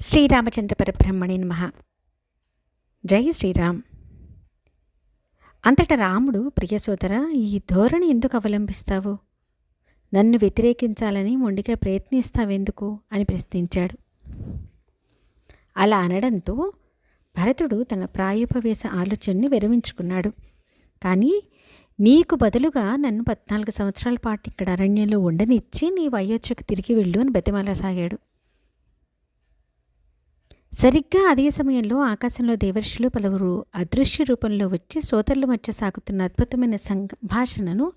శ్రీరామచంద్ర పరబ్రహ్మణి నమ. జై శ్రీరామ్. అంతట రాముడు ప్రియసోదర ఈ ధోరణి ఎందుకు అవలంబిస్తావు? నన్ను వ్యతిరేకించాలని మొండిగా ప్రయత్నిస్తావెందుకు? అని ప్రశ్నించాడు. అలా అనడంతో భరతుడు తన ప్రాయోపవేశ ఆలోచనని విరమించుకున్నాడు. కానీ నీకు బదులుగా నన్ను పద్నాలుగు సంవత్సరాల పాటు ఇక్కడ అరణ్యంలో ఉండనిచ్చి నీ వయోచ్చకు తిరిగి వెళ్ళు అని బతిమాలసాగాడు. సరిగ్గా అదే సమయంలో ఆకాశంలో దేవర్షులు పలువురు అదృశ్య రూపంలో వచ్చి సోదరుల మధ్య సాగుతున్న అద్భుతమైన సంభాషణను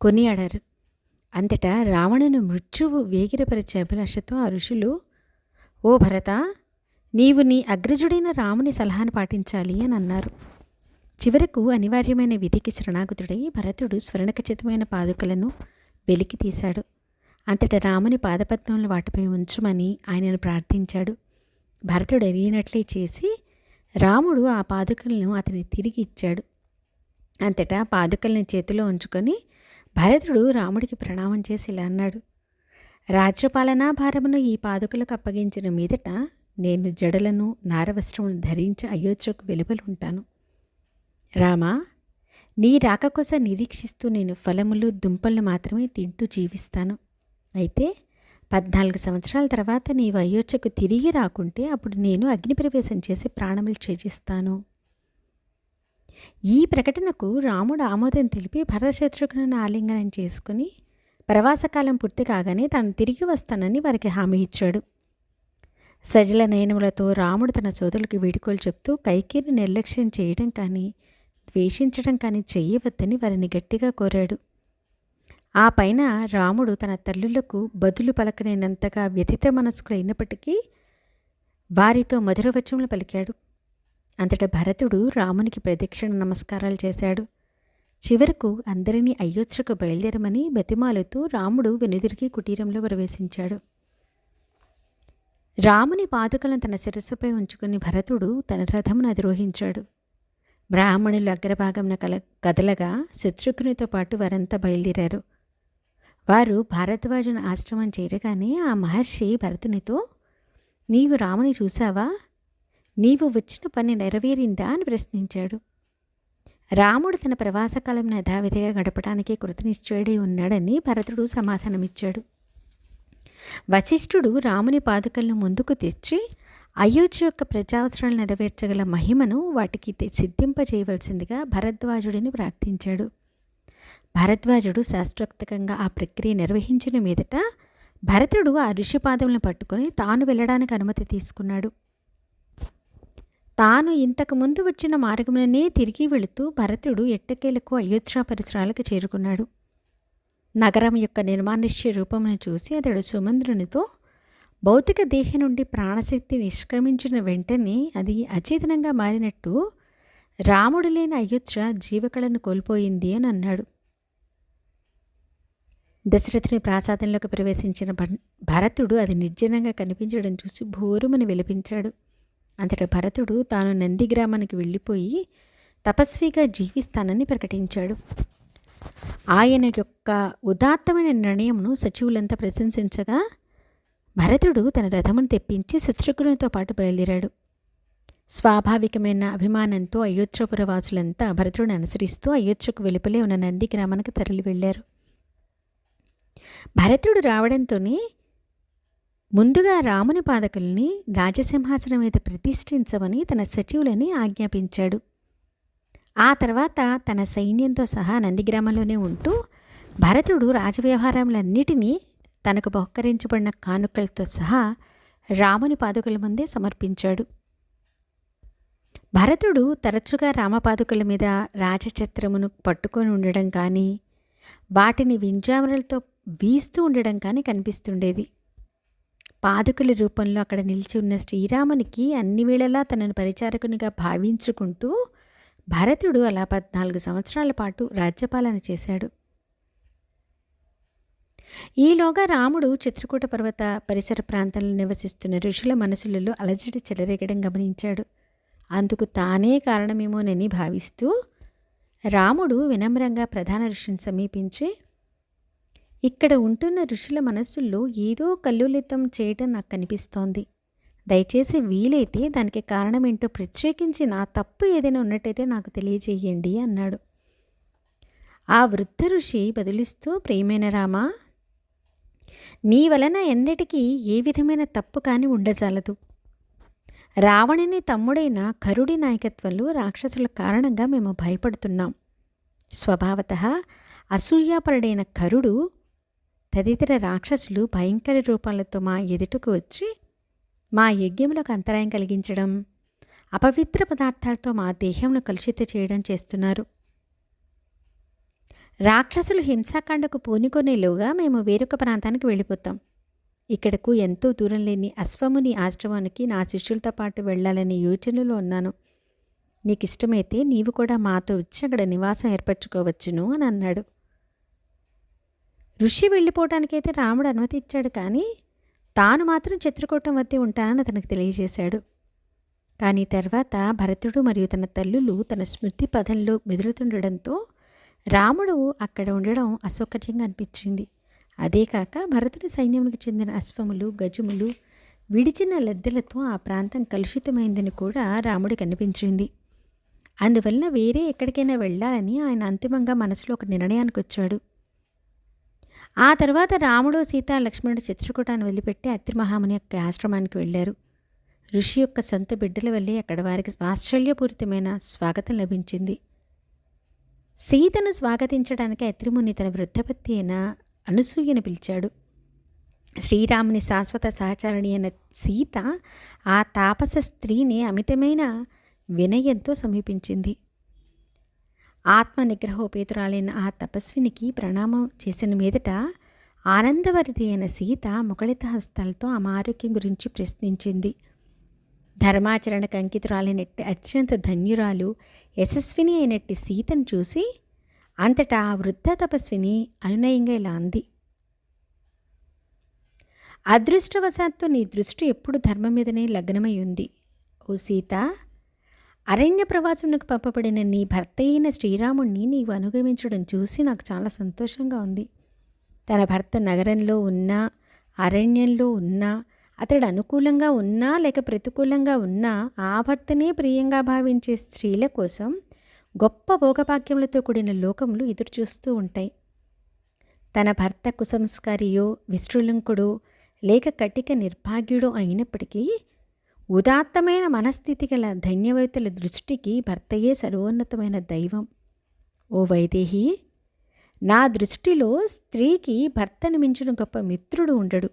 కొనియాడారు. అంతటా రావణును మృత్యువు వేగిరపరిచే అభిలాషతో ఆ ఋషులు ఓ భరత నీవు నీ అగ్రజుడైన రాముని సలహాను పాటించాలి అని అన్నారు. చివరకు అనివార్యమైన విధికి శరణాగతుడై భరతుడు స్వర్ణఖచితమైన పాదుకలను వెలికి తీశాడు అంతట రాముని పాదపద్మంలో వాటిపై ఉంచమని ఆయనను ప్రార్థించాడు. భరతుడు ఎరిగినట్లే చేసి రాముడు ఆ పాదుకలను అతని తిరిగి ఇచ్చాడు. అంతటా పాదుకల్ని చేతిలో ఉంచుకొని భరతుడు రాముడికి ప్రణామం చేసి ఇలా అన్నాడు. రాజ్యపాలనా భారమును ఈ పాదుకలకు అప్పగించిన మీదట నేను జడలను నారవస్త్రమును ధరించి అయోధ్యకు వెలుపలుంటాను రామా నీ రాక కోసం నిరీక్షిస్తూ నేను ఫలములు దుంపలను మాత్రమే తింటూ జీవిస్తాను. అయితే పద్నాలుగు సంవత్సరాల తర్వాత నీ అయోధ్యకు తిరిగి రాకుంటే అప్పుడు నేను అగ్నిప్రవేశం చేసి ప్రాణములు చేజిస్తాను ఈ ప్రకటనకు రాముడు ఆమోదం తెలిపి భరతశత్రుఘ్నను ఆలింగనం చేసుకుని ప్రవాసకాలం పూర్తి కాగానే తాను తిరిగి వస్తానని వారికి హామీ ఇచ్చాడు. సజల నయనములతో రాముడు తన సోదరులకు వీడుకోలు చెప్తూ కైకేని నిర్లక్ష్యం చేయడం కానీ ద్వేషించడం కానీ చేయవద్దని వారిని గట్టిగా కోరాడు. ఆ పైన రాముడు తన తల్లులకు బదులు పలకనేనంతగా వ్యతిత మనస్కుడైనప్పటికీ వారితో మధుర వచనములు పలికాడు. అంతటా భరతుడు రామునికి ప్రదక్షిణ నమస్కారాలు చేశాడు. చివరకు అందరినీ అయోధ్యకు బయలుదేరమని బతిమాలుతూ రాముడు వెనుదిరిగి కుటీరంలో ప్రవేశించాడు. రాముని పాదుకలను తన శిరస్సుపై ఉంచుకుని భరతుడు తన రథమును అధిరోహించాడు. బ్రాహ్మణులు అగ్రభాగంన కల కదలగా శత్రుఘ్నితో పాటు వారంతా బయలుదేరారు. వారు భారద్వాజుని ఆశ్రమం చేరగానే ఆ మహర్షి భరతునితో నీవు రాముని చూశావా? నీవు వచ్చిన పని నెరవేరిందా? అని ప్రశ్నించాడు. రాముడు తన ప్రవాసకాలం యథావిధిగా గడపడానికి కృతనిశ్చయుడై ఉన్నాడని భరతుడు సమాధానమిచ్చాడు. వశిష్ఠుడు రాముని పాదుకలను ముందుకు తెచ్చి అయోధ్య యొక్క ప్రజావసరాలు నెరవేర్చగల మహిమను వాటికి సిద్ధింపజేయవలసిందిగా భరద్వాజుడిని ప్రార్థించాడు. భరద్వాజుడు శాస్త్రోక్తకంగా ఆ ప్రక్రియ నిర్వహించిన మీదట భరతుడు ఆ ఋషిపాదములను పట్టుకొని తాను వెళ్ళడానికి అనుమతి తీసుకున్నాడు. తాను ఇంతకు ముందు వచ్చిన మార్గముననే తిరిగి వెళుతూ భరతుడు ఎట్టకేలకు అయోధ్య పరిసరాలకు చేరుకున్నాడు. నగరం యొక్క నిర్మానుష్య రూపమును చూసి అతడు సుమంద్రునితో భౌతిక దేహం నుండి ప్రాణశక్తి నిష్క్రమించిన వెంటనే అది అచేతనంగా మారినట్టు రాముడు లేని అయోధ్య జీవకళను కోల్పోయింది అని అన్నాడు. దశరథుని ప్రాసాదంలోకి ప్రవేశించిన భరతుడు అది నిర్జనంగా కనిపించడం చూసి భోరుమని విలపించాడు. అంతటా భరతుడు తాను నంది గ్రామానికి వెళ్ళిపోయి తపస్విగా జీవిస్తానని ప్రకటించాడు. ఆయన యొక్క ఉదాత్తమైన నిర్ణయమును సచివులంతా ప్రశంసించగా భరతుడు తన రథమును తెప్పించి శత్రుఘ్నునితో పాటు బయలుదేరాడు. స్వాభావికమైన అభిమానంతో అయోధ్యపుర వాసులంతా భరతుడిని అనుసరిస్తూ అయోధ్యకు వెలుపలే ఉన్న నంది గ్రామానికి తరలి వెళ్ళారు. భరతుడు రావడంతోనే ముందుగా రాముని పాదకుల్ని రాజసింహాసనం మీద ప్రతిష్ఠించమని తన సచివులని ఆజ్ఞాపించాడు. ఆ తర్వాత తన సైన్యంతో సహా నందిగ్రామంలోనే ఉంటూ భరతుడు రాజవ్యవహారములన్నిటినీ తనకు బహుకరించబడిన కానుకలతో సహా రాముని పాదుకల ముందే సమర్పించాడు. భరతుడు తరచుగా రామపాదుకల మీద రాజచిత్రమును పట్టుకొని ఉండడం కానీ వాటిని వింజామరలతో వీస్తూ ఉండడం కానీ కనిపిస్తుండేది. పాదుకుల రూపంలో అక్కడ నిలిచి ఉన్న శ్రీరామునికి అన్ని వేళలా తనను పరిచారకునిగా భావించుకుంటూ భరతుడు అలా పద్నాలుగు సంవత్సరాల పాటు రాజ్యపాలన చేశాడు. ఈలోగా రాముడు చిత్రకూట పర్వత పరిసర ప్రాంతంలో నివసిస్తున్న ఋషుల మనసులలో అలజడి చెలరేగడం గమనించాడు. అందుకు తానే కారణమేమోనని భావిస్తూ రాముడు వినమ్రంగా ప్రధాన ఋషిని సమీపించి ఇక్కడ ఉంటున్న ఋషుల మనస్సుల్లో ఏదో కల్లులితం చేయటం నాకు కనిపిస్తోంది దయచేసి వీలైతే దానికి కారణం ఏంటో ప్రత్యేకించి నా తప్పు ఏదైనా ఉన్నట్టయితే నాకు తెలియజేయండి అన్నాడు. ఆ వృద్ధ ఋషి బదులిస్తూ ప్రియమైన రామా నీ వలన ఎన్నటికీ ఏ విధమైన తప్పు కాని ఉండజాలదు. రావణుని తమ్ముడైన కరుడి నాయకత్వంలో రాక్షసుల కారణంగా మేము భయపడుతున్నాం. స్వభావత అసూయాపరుడైన కరుడు తదితర రాక్షసులు భయంకర రూపాలతో మా ఎదుటకు వచ్చి మా యజ్ఞములకు అంతరాయం కలిగించడం అపవిత్ర పదార్థాలతో మా దేహంను కలుషిత చేయడం చేస్తున్నారు. రాక్షసులు హింసాకాండకు పూనుకొనేలోగా మేము వేరొక ప్రాంతానికి వెళ్ళిపోతాం. ఇక్కడకు ఎంతో దూరం లేని అశ్వముని ఆశ్రమానికి నా శిష్యులతో పాటు వెళ్ళాలనే యోచనలో ఉన్నాను. నీకు ఇష్టమైతే నీవు కూడా మాతో వచ్చి అక్కడ నివాసం ఏర్పరచుకోవచ్చును అని అన్నాడు. ఋషి వెళ్ళిపోవటానికైతే రాముడు అనుమతి ఇచ్చాడు కానీ తాను మాత్రం చిత్రకూటం వద్ద ఉంటానని అతనికి తెలియజేశాడు. కానీ తర్వాత భరతుడు మరియు తన తల్లులు తన స్మృతి పదంలో మెదులుతుండడంతో రాముడు అక్కడ ఉండడం అసౌకర్యంగా అనిపించింది. అదే కాక భరతుడి సైన్యములకు చెందిన అశ్వములు గజములు విడిచిన లద్దెలతో ఆ ప్రాంతం కలుషితమైందని కూడా రాముడికి అనిపించింది. అందువలన వేరే ఎక్కడికైనా వెళ్ళాలని ఆయన అంతిమంగా మనసులో ఒక నిర్ణయానికి వచ్చాడు ఆ తర్వాత రాముడు సీత లక్ష్మణుడు చిత్రకూటాన్ని వదిలిపెట్టి అత్రి మహాముని యొక్క ఆశ్రమానికి వెళ్ళారు. ఋషి యొక్క సొంత బిడ్డల వల్లే అక్కడ వారికి ఆశ్చర్యపూరితమైన స్వాగతం లభించింది. సీతను స్వాగతించడానికి అత్రిముని తన వృద్ధపత్తి అయిన అనసూయను పిలిచాడు. శ్రీరాముని శాశ్వత సహచారిణి అయిన సీత ఆ తాపస స్త్రీని అమితమైన వినయంతో సమీపించింది. ఆత్మ నిగ్రహోపేతురాలైన ఆ తపస్వినికి ప్రణామం చేసిన మీదట ఆనందవరిది అయిన సీత ముఖళిత హస్తాలతో ఆమె ఆరోగ్యం గురించి ప్రశ్నించింది. ధర్మాచరణకు అంకితురాలైనట్టి అత్యంత ధన్యురాలు యశస్విని అయినట్టి సీతను చూసి అంతటా ఆ వృద్ధ తపస్విని అనునయంగా ఇలా అంది. అదృష్టవశాత్తు నీ దృష్టి ఎప్పుడు ధర్మం మీదనే లగ్నమై ఉంది. ఓ సీత అరణ్య ప్రవాసమునకు పంపబడిన నీ భర్త అయిన శ్రీరాముణ్ణి నీవు అనుగమించడం చూసి నాకు చాలా సంతోషంగా ఉంది. తన భర్త నగరంలో ఉన్నా అరణ్యంలో ఉన్నా అతడు అనుకూలంగా ఉన్నా లేక ప్రతికూలంగా ఉన్నా ఆ భర్తనే ప్రియంగా భావించే స్త్రీల కోసం గొప్ప భోగభాగ్యములతో కూడిన లోకములు ఎదురుచూస్తూ ఉంటాయి. తన భర్త కుసంస్కారియో విశృలంకుడో లేక కటిక నిర్భాగ్యుడో అయినప్పటికీ ఉదాత్తమైన మనస్థితి గల ధన్యవేతల దృష్టికి భర్తయే సర్వోన్నతమైన దైవం. ఓ వైదేహి నా దృష్టిలో స్త్రీకి భర్తను మించిన గొప్ప మిత్రుడు ఉండడు.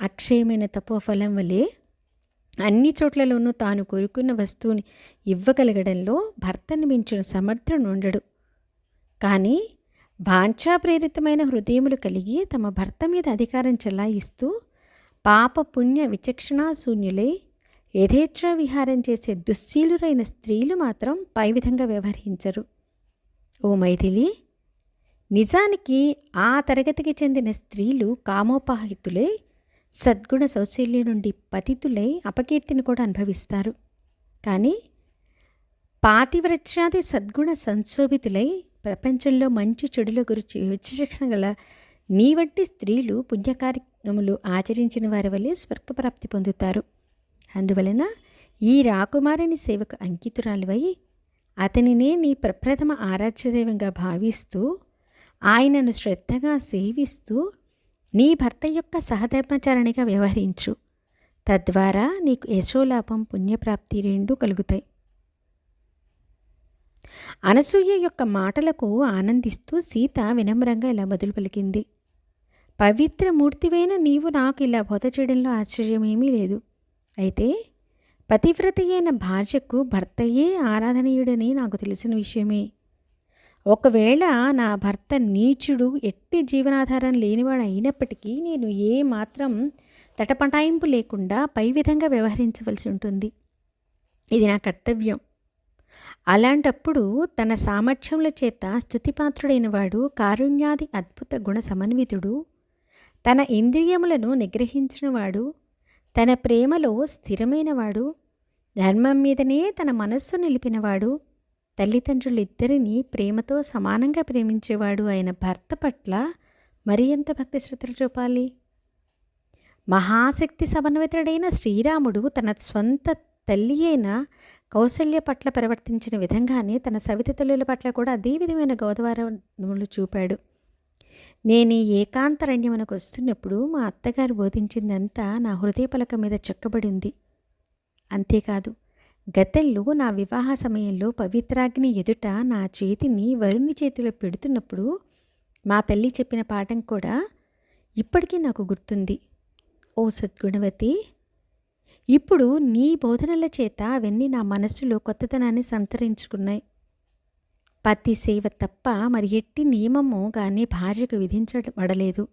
అక్షయమైన తపోఫలం వలె అన్ని చోట్లలోనూ తాను కోరుకున్న వస్తువుని ఇవ్వగలగడంలో భర్తను మించిన సమర్థుడు ఉండడు. కానీ భాంఛాప్రేరితమైన హృదయములు కలిగి తమ భర్త మీద అధికారం చెలాయిస్తూ పాప పుణ్య విచక్షణా శూన్యులై యథేచ్ఛ విహారం చేసే దుశ్శీలురైన స్త్రీలు మాత్రం పై విధంగా వ్యవహరించరు. ఓ మైథిలి నిజానికి ఆ తరగతికి చెందిన స్త్రీలు కామోపాహితులై సద్గుణ సౌశల్యం నుండి పతితులై అపకీర్తిని కూడా అనుభవిస్తారు. కానీ పాతివ్రత్యాది సద్గుణ సంశోభితులై ప్రపంచంలో మంచి చెడుల గురించి విచక్షణ గల నీ వంటి స్త్రీలు పుణ్యకార్యములు ఆచరించిన వారి వల్లే స్వర్గప్రాప్తి పొందుతారు. అందువలన ఈ రాకుమారిని సేవకు అంకితురాలివై అతనినే నీ ప్రప్రథమ ఆరాధ్యదైవంగా భావిస్తూ ఆయనను శ్రద్ధగా సేవిస్తూ నీ భర్త యొక్క సహధర్మచారణిగా వ్యవహరించు. తద్వారా నీకు యశోలాభం పుణ్యప్రాప్తి రెండూ కలుగుతాయి. అనసూయ యొక్క మాటలకు ఆనందిస్తూ సీత వినమ్రంగా ఇలా బదులు పలికింది. పవిత్ర మూర్తివైన నీవు నాకు ఇలా బోధ చేయడంలో ఆశ్చర్యమేమీ లేదు. అయితే పతివ్రత అయిన భార్యకు భర్తయే ఆరాధనీయుడని నాకు తెలిసిన విషయమే. ఒకవేళ నా భర్త నీచుడు ఎట్టి జీవనాధారం లేనివాడు అయినప్పటికీ నేను ఏ మాత్రం తటపటాయింపు లేకుండా పై విధంగా వ్యవహరించవలసి ఉంటుంది. ఇది నా కర్తవ్యం. అలాంటప్పుడు తన సామర్థ్యముల చేత స్థుతిపాత్రుడైన వాడు కారుణ్యాది అద్భుత గుణ సమన్వితుడు తన ఇంద్రియములను నిగ్రహించినవాడు తన ప్రేమలో స్థిరమైనవాడు ధర్మం మీదనే తన మనస్సు నిలిపినవాడు తల్లిదండ్రులిద్దరినీ ప్రేమతో సమానంగా ప్రేమించేవాడు ఆయన భర్త పట్ల మరి ఎంత భక్తి శ్రద్ధలు చూపాలి? మహాశక్తి సమన్వితుడైన శ్రీరాముడు తన స్వంత తల్లి అయిన కౌసల్య పట్ల ప్రవర్తించిన విధంగానే తన సవిత తల్లుల పట్ల కూడా అదే విధమైన గౌరవములు చూపాడు. నేను ఈ ఏకాంతరణ్యమునకు వస్తున్నప్పుడు మా అత్తగారు బోధించిందంతా నా హృదయ పలక మీద చెక్కబడి ఉంది. అంతేకాదు గతంలో నా వివాహ సమయంలో పవిత్రాగ్ని ఎదుట నా చేతిని వరుణి చేతిలో పెడుతున్నప్పుడు మా తల్లి చెప్పిన పాఠం కూడా ఇప్పటికీ నాకు గుర్తుంది. ఓ సద్గుణవతి ఇప్పుడు నీ బోధనల చేత అవన్నీ నా మనస్సులో కొత్తదనాన్ని సంతరించుకున్నాయి. పతి సేవ తప్ప మరి ఎట్టి నియమము కానీ భార్యకు విధించబడలేదు.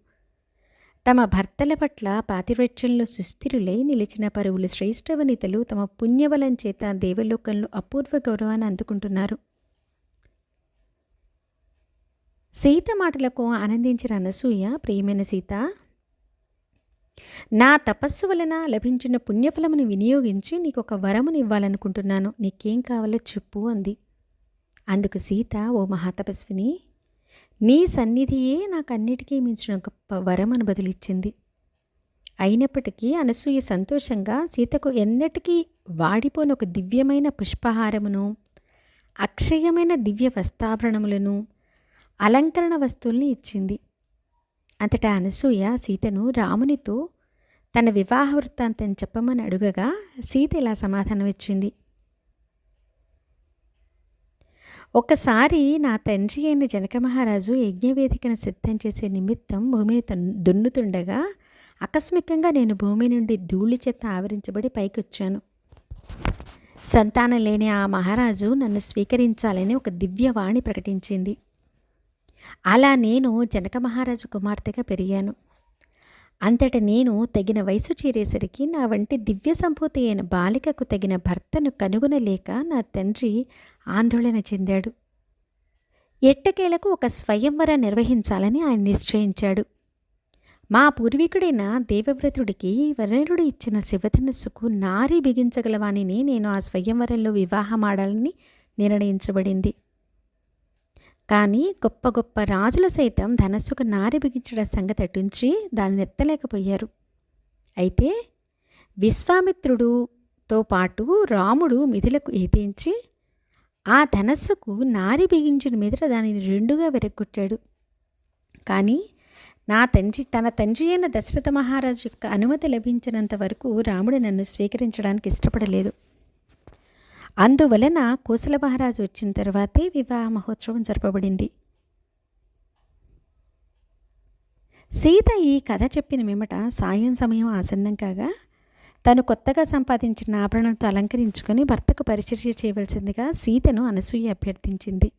తమ భర్తల పట్ల పాతివ్రత్యంలో సుస్థిరులై నిలిచిన పరువులు శ్రేష్ఠ వనితలు తమ పుణ్యబలం చేత దేవలోకంలో అపూర్వ గౌరవాన్ని అందుకుంటున్నారు. సీత మాటలకు ఆనందించిన అనసూయ ప్రియమైన సీత నా తపస్సు వలన లభించిన పుణ్యఫలమును వినియోగించి నీకు ఒక వరమును ఇవ్వాలనుకుంటున్నాను నీకేం కావాలో చెప్పు అంది. అందుకు సీత ఓ మహాతపస్విని నీ సన్నిధియే నాకు అన్నిటికీ మించిన గొప్ప వరం అని బదులిచ్చింది. అయినప్పటికీ అనసూయ సంతోషంగా సీతకు ఎన్నటికీ వాడిపోని ఒక దివ్యమైన పుష్పహారమును అక్షయమైన దివ్య వస్త్రాభరణములను అలంకరణ వస్తువుల్ని ఇచ్చింది. అంతటా అనసూయ సీతను రామునితో తన వివాహ వృత్తాంతం చెప్పమని అడుగగా సీత ఇలా సమాధానం ఇచ్చింది ఒకసారి నా తండ్రి అయిన జనక మహారాజు యజ్ఞవేదికను సిద్ధం చేసే నిమిత్తం భూమిని దున్నుతుండగా ఆకస్మికంగా నేను భూమి నుండి ధూళి చెత్త ఆవరించబడి పైకొచ్చాను. సంతానం లేని ఆ మహారాజు నన్ను స్వీకరించాలని ఒక దివ్యవాణి ప్రకటించింది. అలా నేను జనక మహారాజు కుమార్తెగా పెరిగాను. అంతట నేను తగిన వయసు చేరేసరికి నా వంటి దివ్య సంభూతి అయిన బాలికకు తగిన భర్తను కనుగొనలేక నా తండ్రి ఆందోళన చెందాడు. ఎట్టకేలకు ఒక స్వయంవర నిర్వహించాలని ఆయన నిశ్చయించాడు. మా పూర్వీకుడైన దేవవ్రతుడికి వరుణుడు ఇచ్చిన శివధనస్సుకు నారి బిగించగలవానిని నేను ఆ స్వయంవరంలో వివాహమాడాలని నిర్ణయించబడింది. కానీ గొప్ప గొప్ప రాజుల సైతం ధనస్సుకు నారి బిగించడం సంగతి అటుంచి దాన్ని ఎత్తలేకపోయారు. అయితే విశ్వామిత్రుడుతో పాటు రాముడు మిథులకు ఏదించి ఆ ధనస్సుకు నారి బిగించిన మీదట దానిని రెండుగా విరగొట్టాడు కానీ నా తండ్రి తన తండ్రి అయిన దశరథ మహారాజు యొక్క అనుమతి లభించినంత వరకు రాముడు నన్ను స్వీకరించడానికి ఇష్టపడలేదు. అందువలన కోసల మహారాజు వచ్చిన తర్వాతే వివాహ మహోత్సవం జరపబడింది. సీత ఈ కథ చెప్పిన మిమట సాయం సమయం ఆసన్నం కాగా తను కొత్తగా సంపాదించిన ఆభరణంతో అలంకరించుకొని భర్తకు పరిచర్య చేయవలసిందిగా సీతను అనసూయ అభ్యర్థించింది.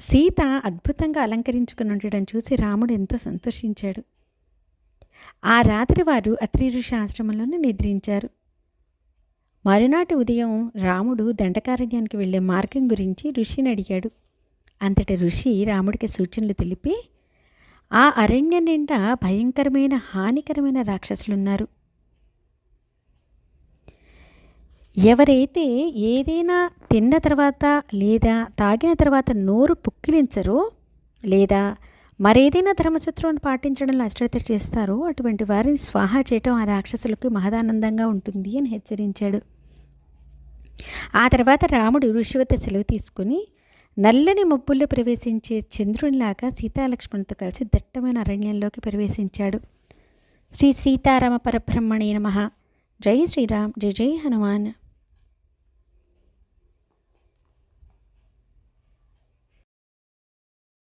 సీత అద్భుతంగా అలంకరించుకుని ఉండడం చూసి రాముడు ఎంతో సంతోషించాడు. ఆ రాత్రి వారు అత్రి ఋషి ఆశ్రమంలోనే నిద్రించారు. మరునాటి ఉదయం రాముడు దండకారణ్యానికి వెళ్ళే మార్గం గురించి ఋషిని అడిగాడు. అంతటి ఋషి రాముడికి సూచనలు తెలిపి ఆ అరణ్యం నిండా భయంకరమైన హానికరమైన రాక్షసులున్నారు. ఎవరైతే ఏదైనా తిన్న తర్వాత లేదా తాగిన తర్వాత నోరు పుక్కిలించరో లేదా మరేదైనా ధర్మసూత్రాన్ని పాటించడంలో అశ్రద్ధ చేస్తారో అటువంటి వారిని స్వాహా చేయటం ఆ రాక్షసులకు మహదానందంగా ఉంటుంది అని హెచ్చరించాడు. ఆ తర్వాత రాముడు ఋషివత సెలవు తీసుకుని నల్లని మబ్బుల్లో ప్రవేశించే చంద్రునిలాగా సీతాలక్ష్మణులతో కలిసి దట్టమైన అరణ్యంలోకి ప్రవేశించాడు. శ్రీ సీతారామ పరబ్రహ్మణే నమ. జై శ్రీరామ్ జై జై హనుమాన్.